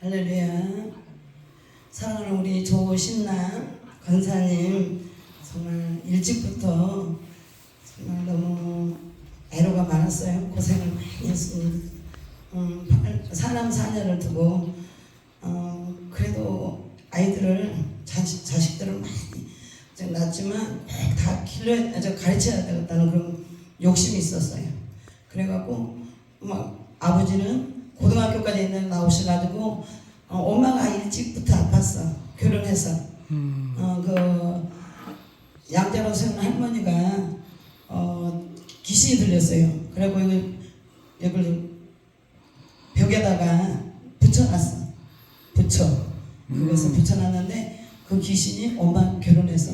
할렐루야. 사랑하는 우리 조신남 권사님 정말 일찍부터 정말 너무 애로가 많았어요. 고생을 많이 했습니다. 음, 사람 사녀를 두고 어, 그래도 아이들을 자식, 자식들을 많이 좀 낳았지만 꼭 다 길러 저 가르쳐야 되겠다는 그런 욕심이 있었어요. 그래갖고 막 아버지는 고등학교까지 있는 나오셔가지고 어, 엄마가 일찍부터 아팠어 결혼해서 음. 어, 그 양자로 세운 할머니가 어, 귀신이 들렸어요. 그리고 이걸, 이걸 벽에다가 붙여놨어. 붙여. 그래서 붙여놨는데 그 귀신이 엄마 결혼해서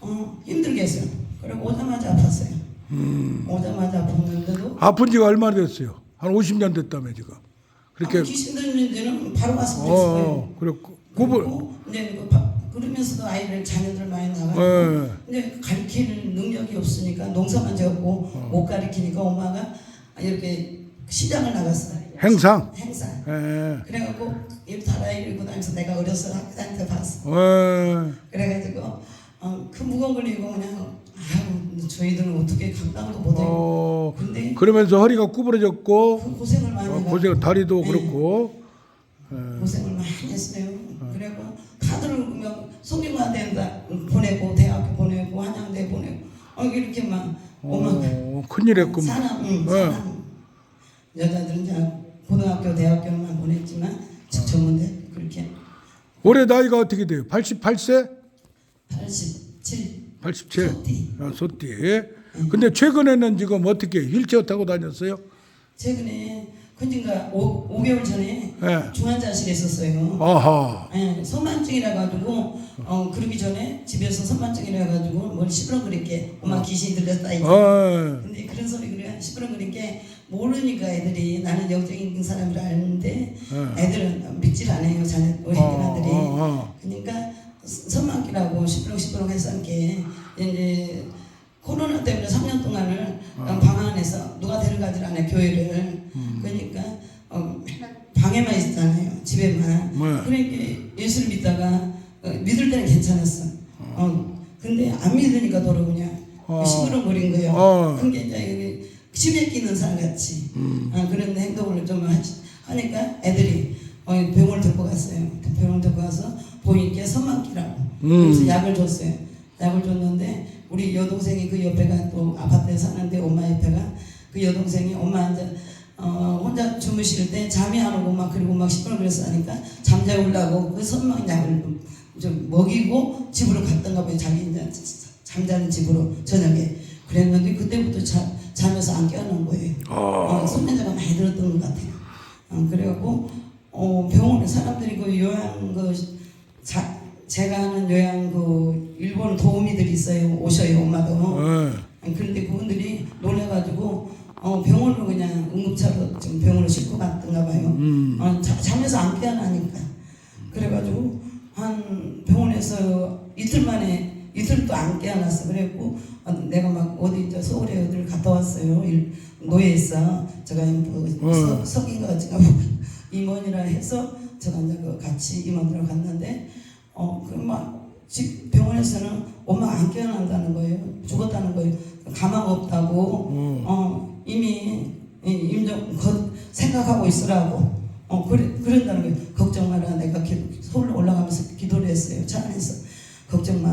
어, 힘들게 했어요. 그리고 오자마자 아팠어요. 음. 오자마자 아팠는데도 아픈 지가 얼마나 됐어요? 한 50년 됐다며 지금. 그렇게 아, 귀신 들리는 데는 바로 가서 어. 어 그렇고 구분 그리고 이제 그 바- 그러면서도 아이들 자녀들 많이 나가고 예. 근데 가르칠 능력이 없으니까 농사만 지었고 어. 못 가르치니까 엄마가 이렇게 시장을 나갔어 행상. 행사 예. 그래갖고 이 다라이 이고 다니면서 내가 어려서 학교 다닐 때 봤어 예. 그래가지고 어, 그 무거운 걸 이고 그냥 아유 저희들은 어떻게 감당도 못해요 어, 근데 그러면서 허리가 구부러졌고 그 고생을 많이 어, 해가지고 고생 다리도 네. 그렇고 예. 고생을 많이 했어요. 그리고 카드를 그냥 송림화대 보내고 대학교 보내고 한양대 보내고 어 이렇게 막 엄마 어, 큰일 했구만. 사람 응, 어. 사람 여자들은 이제 고등학교 대학교만 보냈지만 전문대 그렇게 올해 나이가 어떻게 돼요? 88세? 87 87. 소띠. 아, 소띠. 근데 최근에는 지금 어떻게 휠체어 타고 다녔어요? 최근에 근진가 5, 5개월 전에 예. 중환자실에 있었어요. 아하. 예, 선만증이라 가지고 어 그러기 전에 집에서 선만증이라 가지고 머리 시끄러그렇게 엄마 귀신이 들렸다 이제. 어. 근데 그런 소리 그래 시끄러그렇게 모르니까 애들이 나는 영적인 사람이라 아는데 어. 애들은 믿질 않아요 자녀 우리 어, 애들이. 어, 어. 그러니까 선만기라고 시끄렁시끄렁 했었게 이제 코로나 때문에 3년 동안을 어. 방 안에서 누가 데려가질 않아요 교회를 음. 그러니까 어, 방에만 있잖아요 집에만 네. 그러니까 예수를 믿다가 어, 믿을 때는 괜찮았어 어, 근데 안 믿으니까 도로 그냥 어. 시끄렁거린 거예요 어. 그게 이제 침에 끼는 사람 같이 음. 아, 그런 행동을 좀 하니까 애들이 어, 병원을 데리고 갔어요. 그래서 약을 줬어요. 약을 줬는데 우리 여동생이 그 옆에가 또 아파트에 사는데 엄마 옆에가 그 여동생이 엄마 이제 어, 혼자 주무실 때 잠이 안 오고 막 그리고 막 시끄러워서 하니까 잠자우려고 그 선망 약을 좀 먹이고 집으로 갔던가 봐요. 자기 이제 잠자는 집으로 저녁에 그랬는데 그때부터 자, 자면서 안 깨어난 거예요. 어, 손냄새가 많이 들었던 것 같아요. 어, 그래갖고 어, 병원에 사람들이 그 요양 그 자, 제가 아는 요양 그 일본 도우미들이 있어요. 오셔요 엄마도. 어. 아니, 그런데 그분들이 놀래가지고 어, 병원으로 그냥 응급차로 지금 병원으로 싣고 갔던가 봐요. 음. 어, 자, 잠에서 안 깨어나니까. 그래가지고 한 병원에서 이틀 만에 이틀도 안 깨어났어. 그래갖고 어, 내가 막 어디 이제 서울에 어디를 갔다 왔어요. 일, 노예에서 제가 뭐 어. 서, 석인가 제가 임원이라 해서 제가 이제 그 같이 임원으로 갔는데 어그막집 병원에서는 엄마 안 깨어난다는 거예요. 죽었다는 거예요. 가망 없다고 음. 어 이미 이- 임종 거, 생각하고 있으라고 어 그래 그런다는 거예요. 걱정 마라. 내가 기, 서울로 올라가면서 기도를 했어요. 차 안에서 걱정 마.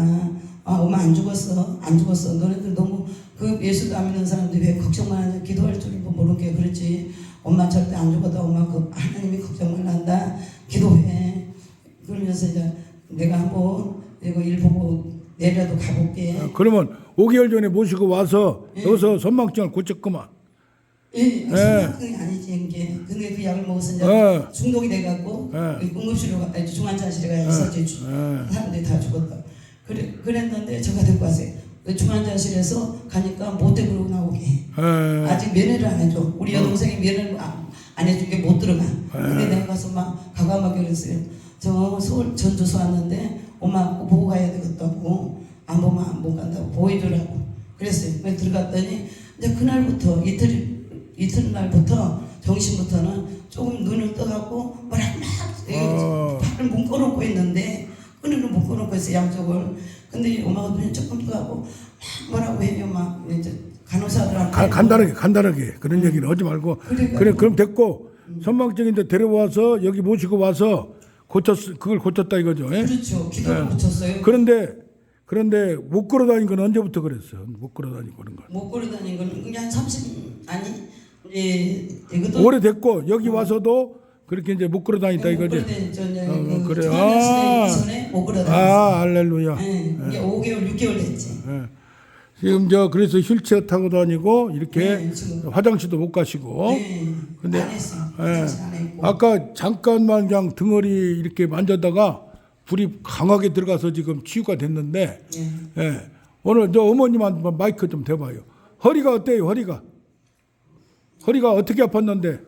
아 엄마 안 죽었어. 안 죽었어. 너네들 너무 그 예수도 안 믿는 사람들이 왜 걱정만 하냐. 기도할 줄도 모르는 게 그렇지. 엄마 절대 안 죽었다. 엄마 그 하나님이 걱정만 한다. 기도해. 그러면서 이제 내가 한번 이거 일 보고 내일라도 가볼게. 아, 그러면 5개월 전에 모시고 와서 예. 여기서 선망증을 고쳤구만. 예, 심각한 게 아니지 이게. 근데 그 약을 먹어서 이제 예. 중독이 돼갖고 예. 응급실로 가, 아니, 중환자실에 가서 이제 주- 예. 사람들이 다 죽었다. 그래 그랬는데 제가 데리고 왔어요. 그 중환자실에서 가니까 못 데리고 나오게. 해. 예. 아직 면회를 안 해줘. 우리 여동생이 면회를 안, 안 해준 게 못 들어 가. 가서 막 가감하게 그랬어요. 저 서울 전주서 왔는데 엄마 꼭 보고 가야 되겠다고 안 보면 안 못 간다고 보여주라고 그랬어요. 들어갔더니 이제 그날부터 이틀 이틀 날부터 정신부터는 조금 눈을 떠갖고 뭐라 막 묶어놓고 있는데 끈으로 묶어놓고 있어 양쪽을. 근데 엄마가 눈이 조금 막 뭐라고 해요 막 이제 간호사들한테 가- 간단하게 간단하게 그런 얘기는 하지 말고. 그래 그럼 됐고 선망적인데 데려와서 여기 모시고 와서 고쳤 그걸 고쳤다 이거죠. 예? 그렇죠 기도를 네. 붙였어요. 그런데 그런데 못 걸어 다닌 건 언제부터 그랬어요? 못 걸어 다니고 그런 거. 못 걸어 다닌 거는 그냥 한 30, 아니, 예, 이것도 오래 됐고 여기 와서도 그렇게 이제 못 걸어 다녔다 못 이거지. 이제 어, 그 그래. 아. 이전에 못 걸어 다녔어요. 아 할렐루야. 예, 이게 5개월, 6개월 됐지. 예. 지금 저 그래서 휠체어 타고 다니고 이렇게 네. 화장실도 못 가시고. 네, 근데- 안 했어. 예. 아까 잠깐만 그냥 등허리 이렇게 만졌다가 불이 강하게 들어가서 지금 치유가 됐는데 예. 예. 오늘 저 어머님한테 마이크 좀 대봐요. 허리가 어때요? 허리가 허리가 어떻게 아팠는데?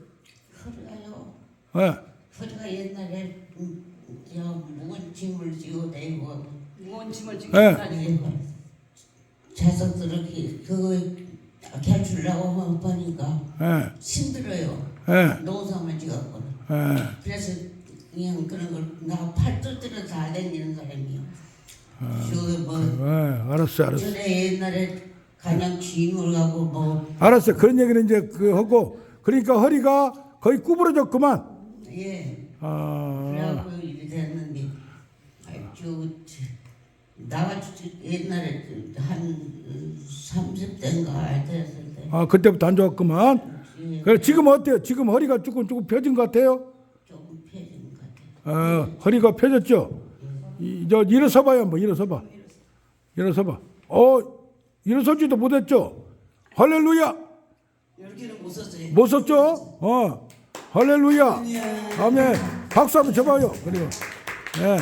허리가요. 예. 허리가 옛날에 음, 저 무거운 짐을 지고 다니고 무거운 짐을 지고 예. 다니고. 자석들을 기- 그거 개출라고 하면 보니까 예. 힘들어요. 예. 농사만 지갖고는. 예. 그래서 그냥 그런 걸 나 팔뚝들은 다 다니는 사람이요. 저뭐 예. 알았어, 알았어. 전에 옛날에 가냥 짐을 가고 뭐 알았어. 그런 얘기는 이제 그 하고 그러니까 허리가 거의 구부러졌구만. 예. 아. 그래갖고 이래 됐는데 저 나가 옛날에 그한 30대인가 됐을 때 아 그때부터 안 좋았구만. 예, 그래 지금 어때요? 지금 허리가 조금 조금 펴진 것 같아요? 조금 펴진 것 같아요. 아 허리가 펴졌죠? 이, 저 일어서봐요 한번 일어서봐. 일어서봐. 어 일어서지도 못했죠? 할렐루야. 이렇게는 못 썼어요. 못 썼죠? 어 할렐루야. 아멘. 박수 한번 쳐봐요. 그리고 예.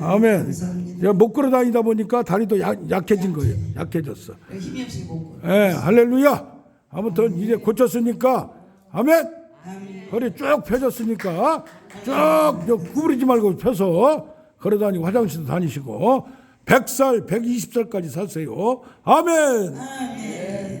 아멘. 감사합니다. 못 걸어 다니다 보니까 다리도 약, 약해진 거예요. 약해졌어. 힘이 없이 못 걸어. 예, 할렐루야. 아무튼 이제 고쳤으니까 아멘. 아멘. 허리 쭉 펴졌으니까 쭉 구부리지 말고 펴서 걸어 다니고 화장실도 다니시고 100살, 120살까지 사세요. 아멘. 아멘.